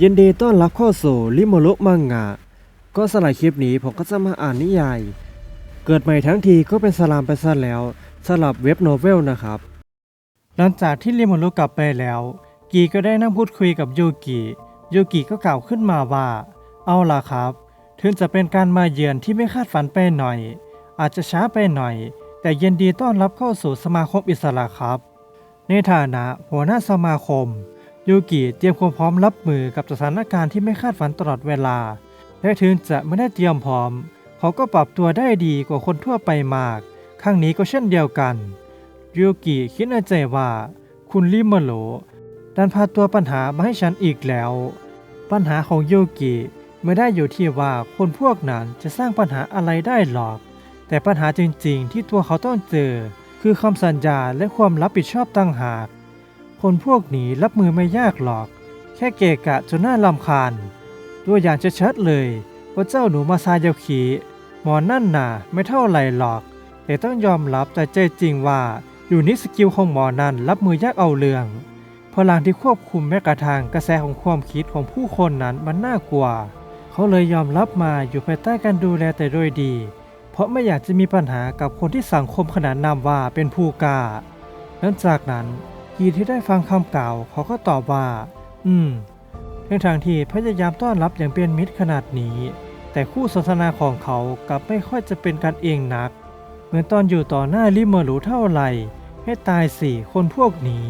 ยินดีต้อนรับเข้าสู่ลิโมโรุมังงะ ก็สำหรับคลิปนี้ผมก็จะมาอ่านนิยาย เกิดใหม่ทั้งทีก็เป็นสลามไปซะแล้วสำหรับเว็บโนเวลนะครับ หลังจากที่ลิโมโรุกลับไปแล้ว กีก็ได้นั่งพูดคุยกับโยกิโยกิก็กล่าวขึ้นมาว่า เอาล่ะครับ ถึงจะเป็นการมาเยือนที่ไม่คาดฝันไปหน่อย อาจจะช้าไปหน่อย แต่ยินดีต้อนรับเข้าสู่สมาคมอิสระครับ ในฐานะหัวหน้าสมาคม ยูกิเตรียมความพร้อมรับมือกับสถานการณ์ที่ไม่คาดฝันตลอดเวลา และถึงจะไม่ได้เตรียมพร้อม เขาก็ปรับตัวได้ดีกว่าคนทั่วไปมาก ครั้งนี้ก็เช่นเดียวกันยูกิคิดในใจว่า คุณลิมาโลดันพาตัวปัญหามาให้ฉันอีกแล้ว ปัญหาของยูกิไม่ได้อยู่ที่ว่าคนพวกนั้นจะสร้างปัญหาอะไรได้หรอก แต่ปัญหาจริงๆ ที่ตัวเขาต้องเจอ คือคำสัญญาและความรับผิดชอบตั้งหาก คนพวกนี้รับมือไม่ยากหรอก แค่เกะกะจนน่าลำคาญ ตัวอย่างจะชัดๆเลยว่าเจ้าหนูมาซายาคิหมอนั่นน่ะไม่เท่าไหร่หรอก แต่ต้องยอมรับแต่ใจจริงว่าอยู่นี่สกิลของหมอนั่นรับมือยากเอาเรื่อง พลังที่ควบคุมแม้กระทั่งกระแสของความคิดของผู้คนนั้นมันน่ากลัว เขาเลยยอมรับมาอยู่ภายใต้การดูแลแต่โดยดี เพราะไม่อยากจะมีปัญหากับคนที่สังคมขนานนามว่าเป็นผู้กล้าหลังจากนั้น กีที่ได้ฟังคำกล่าวเขาก็ตอบว่า อืมทั้งทางๆที่พยายามต้อนรับอย่างเป็นมิตรขนาดนี้ แต่คู่สนทนาของเขากลับไม่ค่อยจะเป็นกันเองนัก เหมือนตอนอยู่ต่อหน้าลิเมอร์หรูเท่าไหร่ ให้ตายสี่คนพวกนี้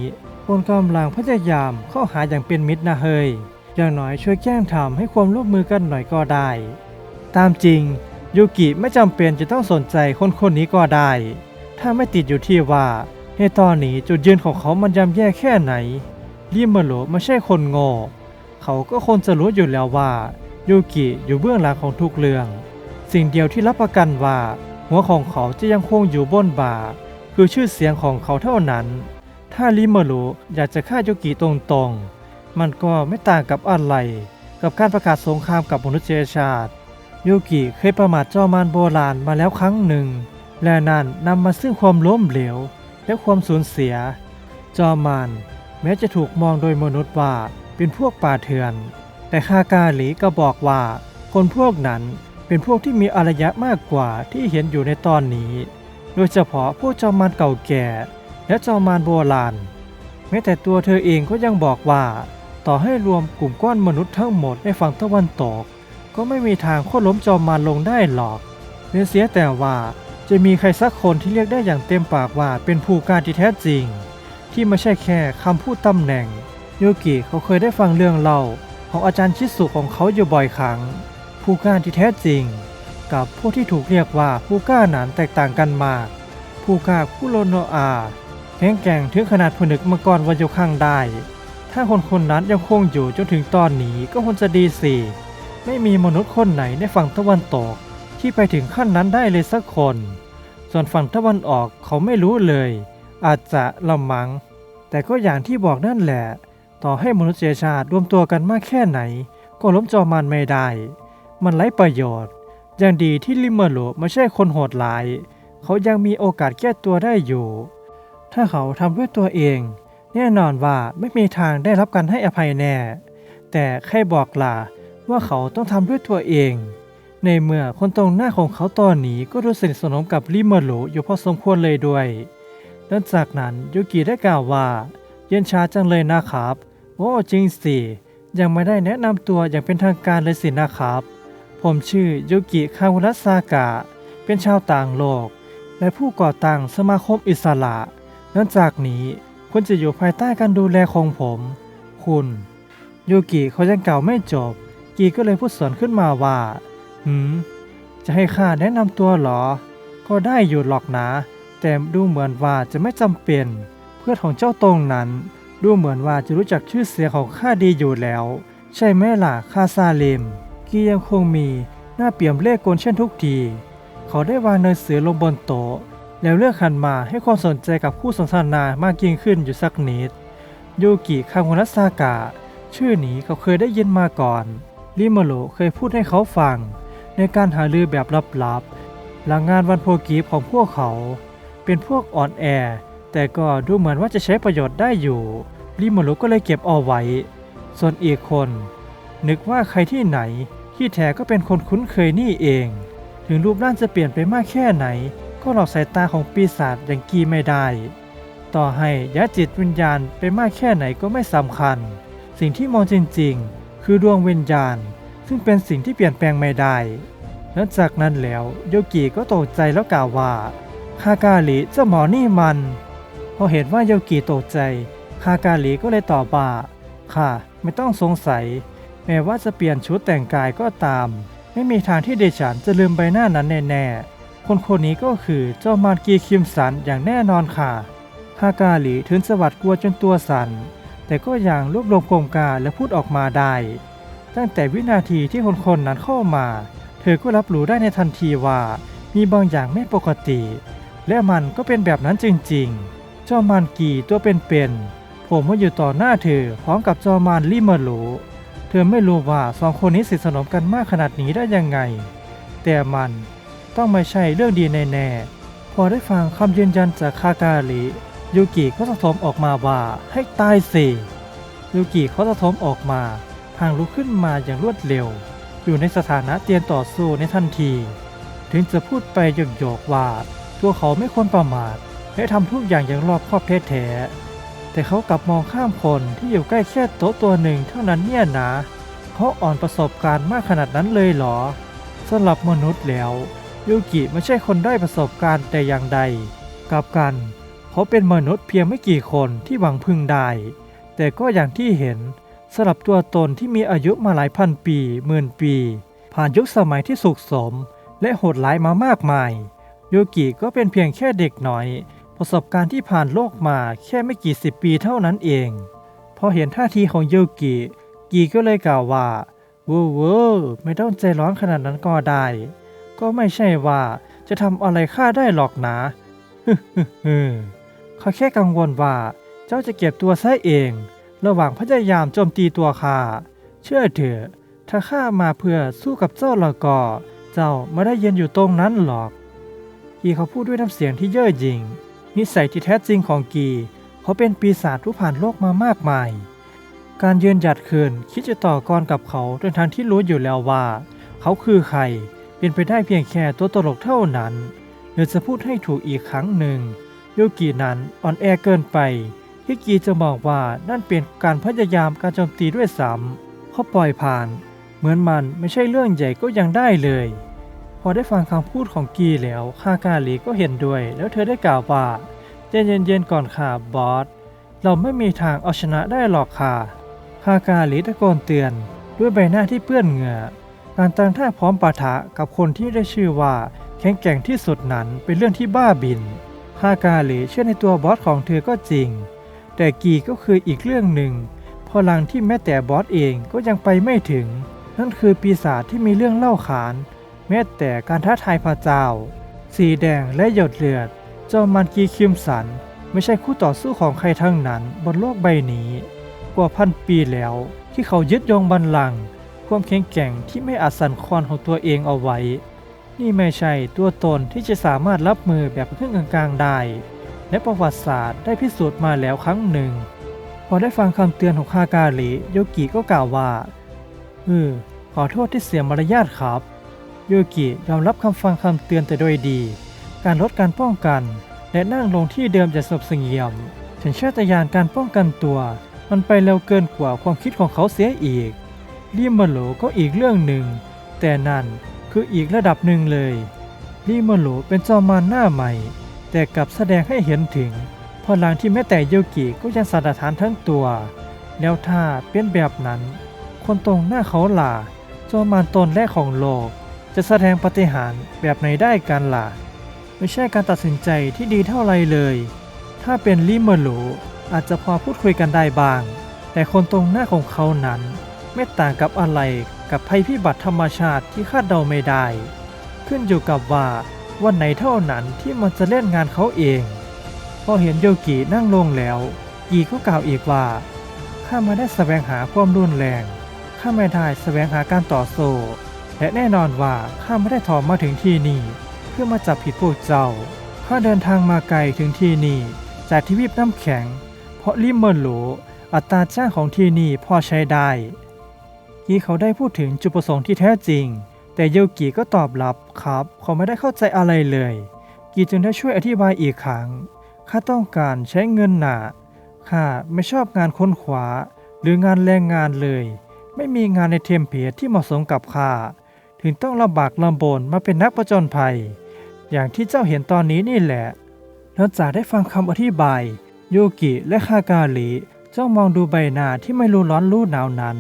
คนกำลังพยายามเข้าหาอย่างเป็นมิตรนะเฮยอย่างน้อยช่วยแกล้งทำให้ความร่วมมือกันหน่อยก็ได้ ตามจริงยูกิไม่จำเป็นจะต้องสนใจคนคนนี้ก็ได้ ถ้าไม่ติดอยู่ที่ว่า ในตอนนี้จุดยืนของเขามันยำแย่แค่ไหนลิเมอร์หรูไม่ใช่คนโง่เขาก็คงจะรู้อยู่แล้วว่ายูกิอยู่เบื้องหลังของทุกเรื่อง สิ่งเดียวที่รับประกันว่า หัวของเขาจะยังคงอยู่บนบ่า คือชื่อเสียงของเขาเท่านั้น ถ้าลิเมอรุอยากจะฆ่ายูกิตรงๆ มันก็ไม่ต่างกับอะไร กับการประกาศสงครามกับมนุษยชาติยูกิเคยประมาทจอมารโบราณมาแล้วครั้งหนึ่ง และนั่นนำมาซึ่งความล้มเหลว และความสูญเสีย จอมารแม้จะถูกมองโดยมนุษย์ว่าเป็นพวกป่าเถื่อน แต่คากาหลีก็บอกว่า คนพวกนั้นเป็นพวกที่มีอารยะมากกว่าที่เห็นอยู่ในตอนนี้ โดยเฉพาะพวกจอมมารเก่าแก่ และจอมมารโบราณ แม้แต่ตัวเธอเองก็ยังบอกว่า ต่อให้รวมกลุ่มก้อนมนุษย์ทั้งหมดในฝั่งตะวันตก ก็ไม่มีทางโค่นล้มจอมมารลงได้หรอกเพียงเสียแต่ว่า จะมีใครสักคนที่เรียกได้อย่างเต็มปากว่าเป็นผู้การที่แท้จริง ที่ไม่ใช่แค่คำพูดตำแหน่ง โยกิเขาเคยได้ฟังเรื่องเล่าของอาจารย์ชิสุของเขาอยู่บ่อยครั้ง ผู้กล้าที่แท้จริง กับผู้ที่ถูกเรียกว่าผู้กล้าหนั้นแตกต่างกันมาก ผู้กล้าคุโรโนอาแข็งแกร่งถึงขนาดผนึกมังกรวายคังได้ ถ้าคนคนนั้นยังคงอยู่จนถึงตอนนี้ก็คงจะดีสิไม่มีมนุษย์คนไหนในฝั่งตะวันตก ที่ไปถึงขั้นนั้นได้เลยสักคน ส่วนฝั่งตะวันออกเขาไม่รู้เลย อาจจะละมัง แต่ก็อย่างที่บอกนั่นแหละ ต่อให้มนุษยชาติรวมตัวกันมากแค่ไหน ก็ล้มจอมันไม่ได้ มันไร้ประโยชน์ อย่างดีที่ลิมเมอร์โลไม่ใช่คนโหดร้าย เขายังมีโอกาสแก้ตัวได้อยู่ ถ้าเขาทำด้วยตัวเอง แน่นอนว่าไม่มีทางได้รับการให้อภัยแน่ แต่ใครบอกล่ะว่าเขาต้องทำด้วยตัวเอง ในเมื่อคนตรงหน้าของเขาตอนนี้ก็รู้สนิทสนมกับลิมเมอร์โลอยู่พอสมควรเลยด้วยหลังจากนั้นยูกิได้กล่าวว่า เย็นชาจังเลยนะครับโอ้จริงสิ ยังไม่ได้แนะนำตัวอย่างเป็นทางการเลยสินะครับ ผมชื่อยูกิคาวรัสซากะ เป็นชาวต่างโลก และผู้ก่อตั้งสมาคมอิสระเนื่องจากนี้คุณจะอยู่ภายใต้การดูแลของผม คุณยูกิเขายังกล่าวไม่จบ กีก็เลยพูดสวนขึ้นมาว่า หืม จะให้ข้าแนะนำตัวหรอ ก็ได้อยู่หรอกนะ แต่ดูเหมือนว่าจะไม่จำเป็น เพื่อนของเจ้าตรงนั้น ดูเหมือนว่าจะรู้จักชื่อเสียงของข้าดีอยู่แล้ว ใช่ไหมล่ะข้าซาเลมกียังคงมีหน้าเปี่ยมเล่กลเช่นทุกที เขาได้วางเนยเสือลงบนโต๊ะ แล้วเลือกหันมาให้ความสนใจกับคู่สนทนามากยิ่งขึ้นอยู่สักนิดยูกิคามุนัสซากะ ชื่อนี้เขาเคยได้ยินมาก่อน ริมโรเคยพูดให้เขาฟัง ในการหารือแบบลับๆ หลังงานวันโพกีฟของพวกเขา เป็นพวกอ่อนแอ แต่ก็ดูเหมือนว่าจะใช้ประโยชน์ได้อยู่ ริมาโรก็เลยเก็บเอาไว้ ส่วนอีกคน นึกว่าใครที่ไหน ที่แท้ก็เป็นคนคุ้นเคยนี่เอง ถึงรูปร่างจะเปลี่ยนไปมากแค่ไหน ก็หลอกสายตาของปีศาจอย่างกีไม่ได้ ต่อให้ยัดจิตวิญญาณไปมากแค่ไหนก็ไม่สำคัญ สิ่งที่มองจริง ๆ คือดวงวิญญาณ ซึ่งเป็นสิ่งที่เปลี่ยนแปลงไม่ได้หลังจากนั้นแล้วโยกิก็ตกใจแล้วกล่าวว่าคากาลิเจ้าหมอนี่มันพอเห็นว่าโยกิตกใจคากาลิก็เลยตอบว่าค่ะ ไม่ต้องสงสัย แม้ว่าจะเปลี่ยนชุดแต่งกายก็ตาม ไม่มีทางที่เดชันจะลืมใบหน้านั้นแน่ๆคนคนนี้ก็คือเจ้ามารกีคิมสันอย่างแน่นอนค่ะฮากาลีถึงสวัสดกลัวจนตัวสั่นแต่ก็ยังรวบรวมกลมกาและพูดออกมาได้ ตั้งแต่วินาทีที่คนคนนั้นเข้ามา เธอก็รับรู้ได้ในทันทีว่า มีบางอย่างไม่ปกติ และมันก็เป็นแบบนั้นจริงๆจ้ามารกีตัวเป็นๆผมมาอยู่ต่อหน้าเธอพร้อมกับจอมารลิเมโลเธอไม่รู้ว่าสองคนนี้สนิทสนมกันมากขนาดนี้ได้ยังไง แต่มันต้องไม่ใช่เรื่องดีแน่ๆพอได้ฟังคำยืนยันจากคากาลิยูกิก็สะทมออกมาว่าให้ตายสิยูกิเขาสะทมออกมาางลุกขึ้นมาอย่างรวดเร็ว อยู่ในสถานะเตรียมต่อสู้ในทันที ถึงจะพูดไปหยอกๆว่าตัวเขาไม่ควรประมาทและทำทุกอย่างอย่างรอบคอบแท้แต่เขากลับมองข้ามคนที่อยู่ใกล้แค่โต๊ะตัวหนึ่งเท่านั้นเนี่ยนะเขาอ่อนประสบการณ์มากขนาดนั้นเลยเหรอสำหรับมนุษย์แล้วยูกิไม่ใช่คนได้ประสบการณ์แต่อย่างใดกลับกัน เขาเป็นมนุษย์เพียงไม่กี่คนที่หวังพึ่งได้ แต่ก็อย่างที่เห็น สำหรับตัวตนที่มีอายุมาหลายพันปีหมื่นปี ผ่านยุคสมัยที่สุขสม และโหดร้ายมามากมาย โยกิก็เป็นเพียงแค่เด็กน้อย ประสบการณ์ที่ผ่านโลกมาแค่ไม่กี่สิบปีเท่านั้นเอง พอเห็นท่าทีของโยกิกีก็เลยกล่าวว่าเว้อเว้อไม่ต้องใจร้อนขนาดนั้นก็ได้ ก็ไม่ใช่ว่าจะทำอะไรข้าได้หรอกนะฮึฮึเขาแค่กังวลว่าเจ้าจะเก็บตัวซะเอง ระหว่างพยายามโจมตีตัวข้าเชื่อเถอะถ้าข้ามาเพื่อสู้กับเจ้าละก็เจ้าไม่ได้เยืนอยู่ตรงนั้นหรอก กีเขาพูดด้วยน้ำเสียงที่เย่อหยิ่ง นิสัยที่แท้จริงของกี เขาเป็นปีศาจผู้ผ่านโลกมามากมาย การยืนหยัดคืนคิดจะต่อกรกับเขาโดยทางที่รู้อยู่แล้วว่า เขาคือใครเป็นไปได้เพียงแค่ตัวตลกเท่านั้นหรือจะพูดให้ถูกอีกครั้งหนึ่งโยกินั้นอ่อนแอเกินไป ที่กีจะบอกว่านั่นเป็นการพยายามการโจมตีด้วยซ้ำเขาปล่อยผ่าน เหมือนมันไม่ใช่เรื่องใหญ่ก็ยังได้เลย พอได้ฟังคำพูดของกีแล้วคากาลีก็เห็นด้วย แล้วเธอได้กล่าวว่าใจเย็นๆก่อนค่ะบอสเราไม่มีทางเอาชนะได้หรอกค่ะคากาลีตะโกนเตือนด้วยใบหน้าที่เปื้อนเหงื่อ การตั้งท่าพร้อมปะทะกับคนที่ได้ชื่อว่าแข็งแกร่งที่สุดนั้นเป็นเรื่องที่บ้าบินฮากาเลเชื่อในตัวบอสของเธอก็จริง แต่กีก็คืออีกเรื่องหนึ่ง พลังที่แม้แต่บอสเองก็ยังไปไม่ถึง นั่นคือปีศาจที่มีเรื่องเล่าขาน แม้แต่การท้าทายพระเจ้า สีแดงและหยดเลือด เจ้ามันกีคิมสัน ไม่ใช่คู่ต่อสู้ของใครทั้งนั้นบนโลกใบนี้ กว่าพันปีแล้วที่เขายึดยงบัลลังก์ความแข็งแกร่งที่ไม่อาจสั่นคลอนของตัวเองเอาไว้ นี่ไม่ใช่ตัวตนที่จะสามารถรับมือแบบเครึ่องกลางๆได้ และประวัติศาสตร์ได้พิสูจน์มาแล้วครั้งหนึ่ง พอได้ฟังคำเตือนของคากาลิโยกิก็กล่าวว่าเออขอโทษที่เสียมารยาทครับ โยกิยอมรับคำฟังคำเตือนแต่โดยดี การลดการป้องกัน และนั่งลงที่เดิมจะสงบเสงี่ยมถึงชาตญาณการป้องกันตัว มันไปเร็วเกินกว่าความคิดของเขาเสียอีกลิมเบโลก็อีกเรื่องหนึ่ง แต่นั่นคืออีกระดับหนึ่งเลยลิมเบโลเป็นจอมมารหน้าใหม่ แต่กลับแสดงให้เห็นถึงพลังที่แม้แต่โยกิก็ยังสาดฐานทั้งตัว แล้วถ้าเป็นแบบนั้น คนตรงหน้าเขาล่ะจอมารตนแรกของโลก จะแสดงปฏิหารแบบไหนได้กันล่ะไม่ใช่การตัดสินใจที่ดีเท่าไรเลย ถ้าเป็นลิมเมโลอาจจะพอพูดคุยกันได้บ้าง แต่คนตรงหน้าของเขานั้น ไม่ต่างกับอะไรกับภัยพิบัติธรรมชาติที่คาดเดาไม่ได้ ขึ้นอยู่กับว่า วันไหนเท่านั้นที่มันจะเล่นงานเขาเอง พอเห็นโยกินั่งลงแล้วกีก็กล่าวอีกว่าข้าไม่ได้แสวงหาความรุนแรงข้าไม่ได้แสวงหาการต่อสู้และแน่นอนว่าข้าไม่ได้ถอมมาถึงที่นี่ เพื่อมาจับผิดพวกเจ้าข้าเดินทางมาไกลถึงที่นี่ จากทวีปน้ำแข็ง เพราะลิมเมอร์โหลอัตราจ้างของที่นี่พอใช้ได้กีเขาได้พูดถึงจุดประสงค์ที่แท้จริง แต่โยกิก็ตอบรับครับเขาไม่ได้เข้าใจอะไรเลย กีจึงได้ช่วยอธิบายอีกครั้งข้าต้องการใช้เงินหนาข้าไม่ชอบงานค้นขวา หรืองานแรงงานเลย ไม่มีงานในเทมเพลตที่เหมาะสมกับข้าถึงต้องลำบากลำบนมาเป็นนักประจนภัย อย่างที่เจ้าเห็นตอนนี้นี่แหละหลังจากได้ฟังคำอธิบาย โยกิและคากาลิจ้องมองดูใบหน้าที่ไม่รู้ร้อนรู้หนาวนั้น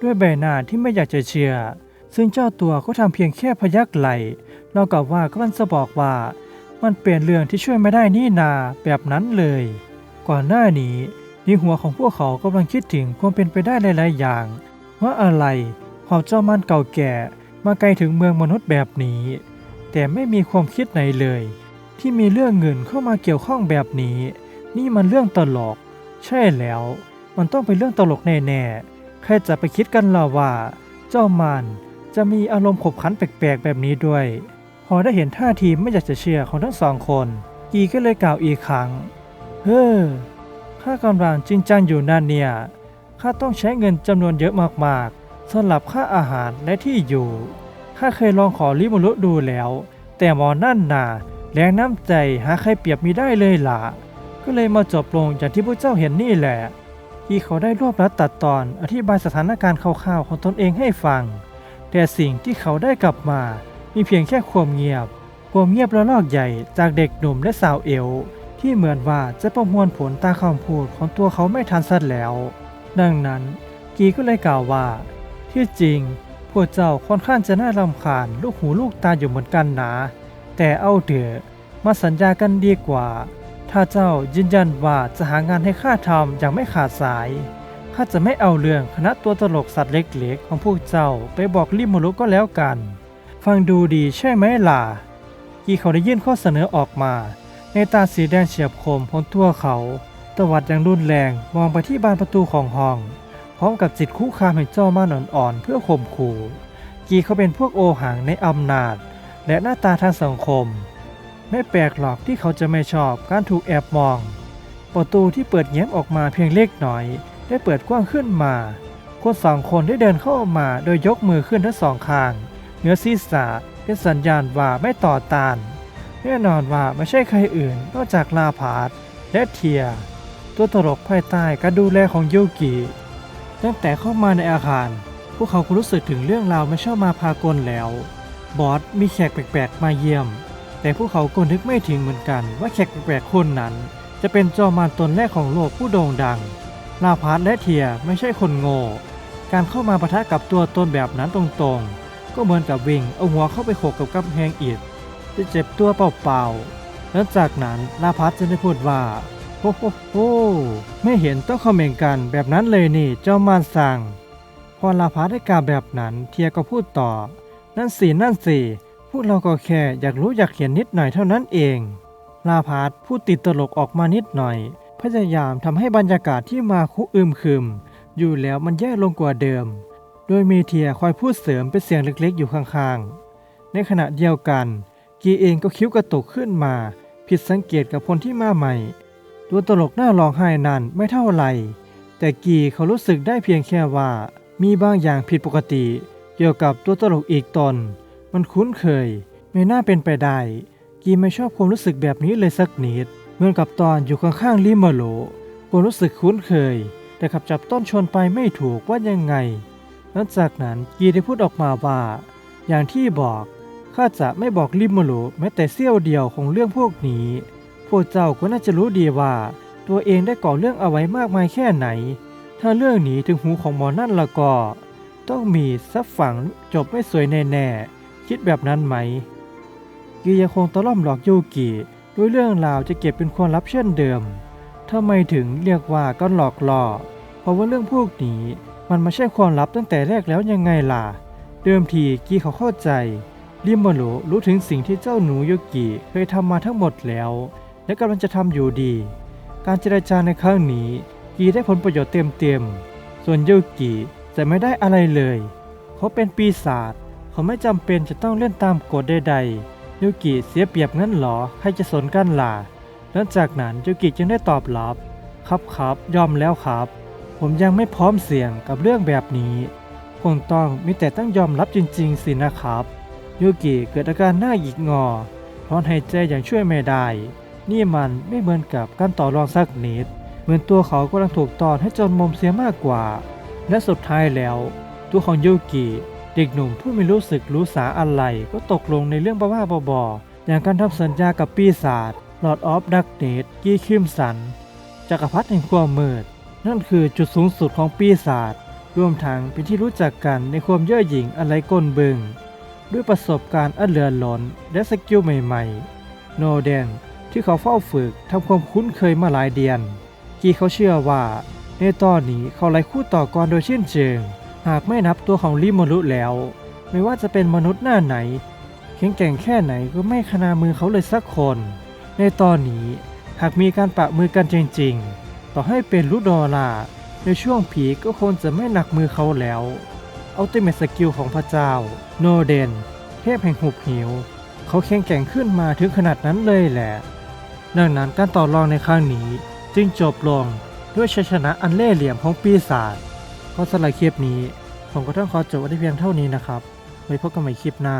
ด้วยใบหน้าที่ไม่อยากจะเชื่อ ซึ่งเจ้าตัวก็ทำเพียงแค่พยักไหลเรากับว่ากำลังจะบอกว่า มันเปลี่ยนเรื่องที่ช่วยไม่ได้นี่นาแบบนั้นเลย ก่อนหน้านี้ในหัวของพวกเขากำลังคิดถึงความเป็นไปได้หลาย ๆ อย่าง ว่าอะไรหอบเจ้ามันเก่าแก่มาไกลถึงเมืองมนุษย์แบบนี้ แต่ไม่มีความคิดไหนเลย ที่มีเรื่องเงินเข้ามาเกี่ยวข้องแบบนี้ นี่มันเรื่องตลก ใช่แล้ว มันต้องเป็นเรื่องตลกแน่ ๆ ใครจะไปคิดกันล่ะว่า เจ้ามัน จะมีอารมณ์ขบขันแปลกๆแบบนี้ด้วย พอได้เห็นท่าทีไม่อยากจะเชื่อของทั้งสองคน กีก็เลยกล่าวอีกครั้ง เฮ้อข้ากำลังจริงจังอยู่นั่นเนี่ย ข้าต้องใช้เงินจำนวนเยอะมากๆสำหรับค่าอาหารและที่อยู่ ข้าเคยลองขอริมุรุดูแล้ว แต่หมอนั่นน่ะแรงน้ำใจหาใครเปรียบมีได้เลยล่ะ ก็เลยมาจบลงอย่างที่พวกเจ้าเห็นนี่แหละที่เขาได้รวบรัดตัดตอนอธิบายสถานการณ์คร่าวๆของตนเองให้ฟัง แต่สิ่งที่เขาได้กลับมา มีเพียงแค่ความเงียบ ความเงียบระลอกใหญ่จากเด็กหนุ่มและสาวเอว ที่เหมือนว่าจะประมวลผลตาคำพูดของตัวเขาไม่ทันสัดแล้ว ดังนั้นกีก็เลยกล่าวว่า ที่จริง พวกเจ้าค่อนข้างจะน่ารำคาญลูกหูลูกตาอยู่เหมือนกันนะ แต่เอาเถอะมาสัญญากันดีกว่า ถ้าเจ้ายืนยันว่าจะหางานให้ข้าทำอย่างไม่ขาดสาย ข้าจะไม่เอาเรื่องคณะตัวตลกสัตว์เล็กๆ ของพวกเจ้าไปบอกริมรุก็แล้วกัน ฟังดูดีใช่ไหมล่ะกีเขาได้ยื่นข้อเสนอออกมา ในตาสีแดงเฉียบคมของตัวเขาตวัดอย่างรุนแรงมองไปที่บานประตูของห้อง พร้อมกับจิตคู่คามให้เจ้ามานอ่อนๆเพื่อข่มขู่กีเขาเป็นพวกโอหังในอำนาจ และหน้าตาทางสังคม ไม่แปลกหรอกที่เขาจะไม่ชอบการถูกแอบมอง ประตูที่เปิดแง้มออกมาเพียงเล็กน้อย ได้เปิดกว้างขึ้นมา คนสองคนได้เดินเข้ามาโดยยกมือขึ้นทั้งสองข้างเหนือศีรษะเป็นสัญญาณว่าไม่ต่อต้านแน่นอนว่าไม่ใช่ใครอื่นนอกจากลาพาร์และเทีย ตัวตลกภายใต้การดูแลของยูกิตั้งแต่เข้ามาในอาคาร พวกเขาก็รู้สึกถึงเรื่องราวไม่ชอบมาพากลแล้ว บอสมีแขกแปลกๆมาเยี่ยม แต่พวกเขาก็นึกไม่ถึงเหมือนกันว่าแขกแปลกๆคนนั้น จะเป็นจอมารตนแรกของโลกผู้โด่งดัง ลาพาร์ตและเทียไม่ใช่คนโง่ การเข้ามาปะทะกับตัวตนแบบนั้นตรงๆ ก็เหมือนกับวิ่งเอาหัวเข้าไปโขกกับกำแพงอิฐจะเจ็บตัวเปล่าๆแล้วจากนั้นลาพัสจะได้พูดว่าโอ้โหโหไม่เห็นต้องคอมเมนต์กันแบบนั้นเลยนี่เจ้ามารสั่ง พอลาพัสได้กล่าวแบบนั้นเทียก็พูดต่อ นั่นสินั่นสิพวกเราก็แค่อยากรู้อยากเห็นนิดหน่อยเท่านั้นเอง ลาพัสพูดติดตลกออกมานิดหน่อย พยายามทำให้บรรยากาศที่มาคุอึมครึม อยู่แล้วมันแย่ลงกว่าเดิม โดยมีเทียคอยพูดเสริมเป็นเสียงเล็กๆ อยู่ข้างๆ ในขณะเดียวกัน กีเองก็คิ้วกระตุกขึ้นมา ผิดสังเกตกับคนที่มาใหม่ ตัวตลกหน้าร้องไห้นั้นไม่เท่าไหร่ แต่กีเขารู้สึกได้เพียงแค่ว่า มีบางอย่างผิดปกติ เกี่ยวกับตัวตลกอีกตน มันคุ้นเคย ไม่น่าเป็นไปได้ กีไม่ชอบความรู้สึกแบบนี้เลยสักนิด มือนกับตอนอยู่ข้างๆลิมาโลความรู้สึกคุ้นเคย แต่ขับจับต้นชนไปไม่ถูกว่ายังไง หลังจากนั้นกีได้พูดออกมาว่า อย่างที่บอกข้าจะไม่บอกลิมโมโลแม้แต่เสี้ยวเดียวของเรื่องพวกนี้ พวกเจ้าก็น่าจะรู้ดีว่า ตัวเองได้ก่อเรื่องเอาไว้มากมายแค่ไหน ถ้าเรื่องนี้ถึงหูของหมอนั่นละก็ ต้องมีซับฝังจบไม่สวยแน่ๆคิดแบบนั้นไหมกียังคงตะล่อมหลอกยูกิ ด้วยเรื่องราวจะเก็บเป็นความลับเช่นเดิมทำไมถึงเรียกว่าก็หลอกล่อ เพราะว่าเรื่องพวกนี้มันไม่ใช่ความลับตั้งแต่แรกแล้วยังไงล่ะ เดิมทีกีเขาเข้าใจริมโมโรรู้ถึงสิ่งที่เจ้าหนูโยกิเคยทำมาทั้งหมดแล้ว และกำลังจะทำอยู่ดี การเจรจาในครั้งนี้ กีได้ผลประโยชน์เต็มๆ ส่วนโยกิจะไม่ได้อะไรเลย เขาเป็นปีศาจเขาไม่จำเป็นจะต้องเล่นตามกฎใดๆ ยกิเสียเปรียบงั้นหรอใครจะสนกันล่ะหลังจากนั้นโยกิจึงได้ตอบรับ ครับครับยอมแล้วครับ ผมยังไม่พร้อมเสี่ยงกับเรื่องแบบนี้คงต้องมีแต่ต้องยอมรับจริง ๆ สินะครับยูกิเกิดอาการหน้าหยิกงอถอนหายใจอย่างช่วยไม่ได้ นี่มันไม่เหมือนกับการต่อรองสักนิด เหมือนตัวเขากำลังถูกตอนให้จนมุมเสียมากกว่า และสุดท้ายแล้ว ตัวของยูกิ เด็กหนุ่มผู้ไม่รู้สึกรู้สาอะไรก็ตกลงในเรื่องบ้าๆบอๆอย่างการทำสัญญากับปีศาจ Lord of Darkness กีคิมสันจักรพรรดิแห่งความมืด นั่นคือจุดสูงสุดของปีศาจรวมทั้งเป็นที่รู้จักกันในความเย่อหยิ่งอะไรก้นบึง ด้วยประสบการณ์อันเหลือหลนและสกิลใหม่ๆ โนเดนที่เขาเฝ้าฝึกทำความคุ้นเคยมาหลายเดือน กีเขาเชื่อว่า ในตอนนี้เขาไล่คู่ต่อกรโดยสิ้นเชิง หากไม่นับตัวของลิโมรุแล้ว ไม่ว่าจะเป็นมนุษย์หน้าไหนแข็งแกร่งแค่ไหนก็ไม่ขนามือเขาเลยสักคน ในตอนนี้หากมีการปะมือกันจริงๆ ต่อให้เป็นลูดอลาในช่วงผีก็คงจะไม่หนักมือเขาแล้วอัลติเมทสกิลของพระเจ้า โนเดน เทพแห่งหุบหิว เขาแข็งแกร่งขึ้นมาถึงขนาดนั้นเลยแหละ ดังนั้นการต่อรองในครั้งนี้จึงจบลงด้วยชัยชนะอันเล่ห์เหลี่ยมของปีศาจ ก็สำหรับคลิปนี้ ผมก็ต้องขอจบไว้เพียงเท่านี้นะครับ ไว้พบกันใหม่คลิปหน้า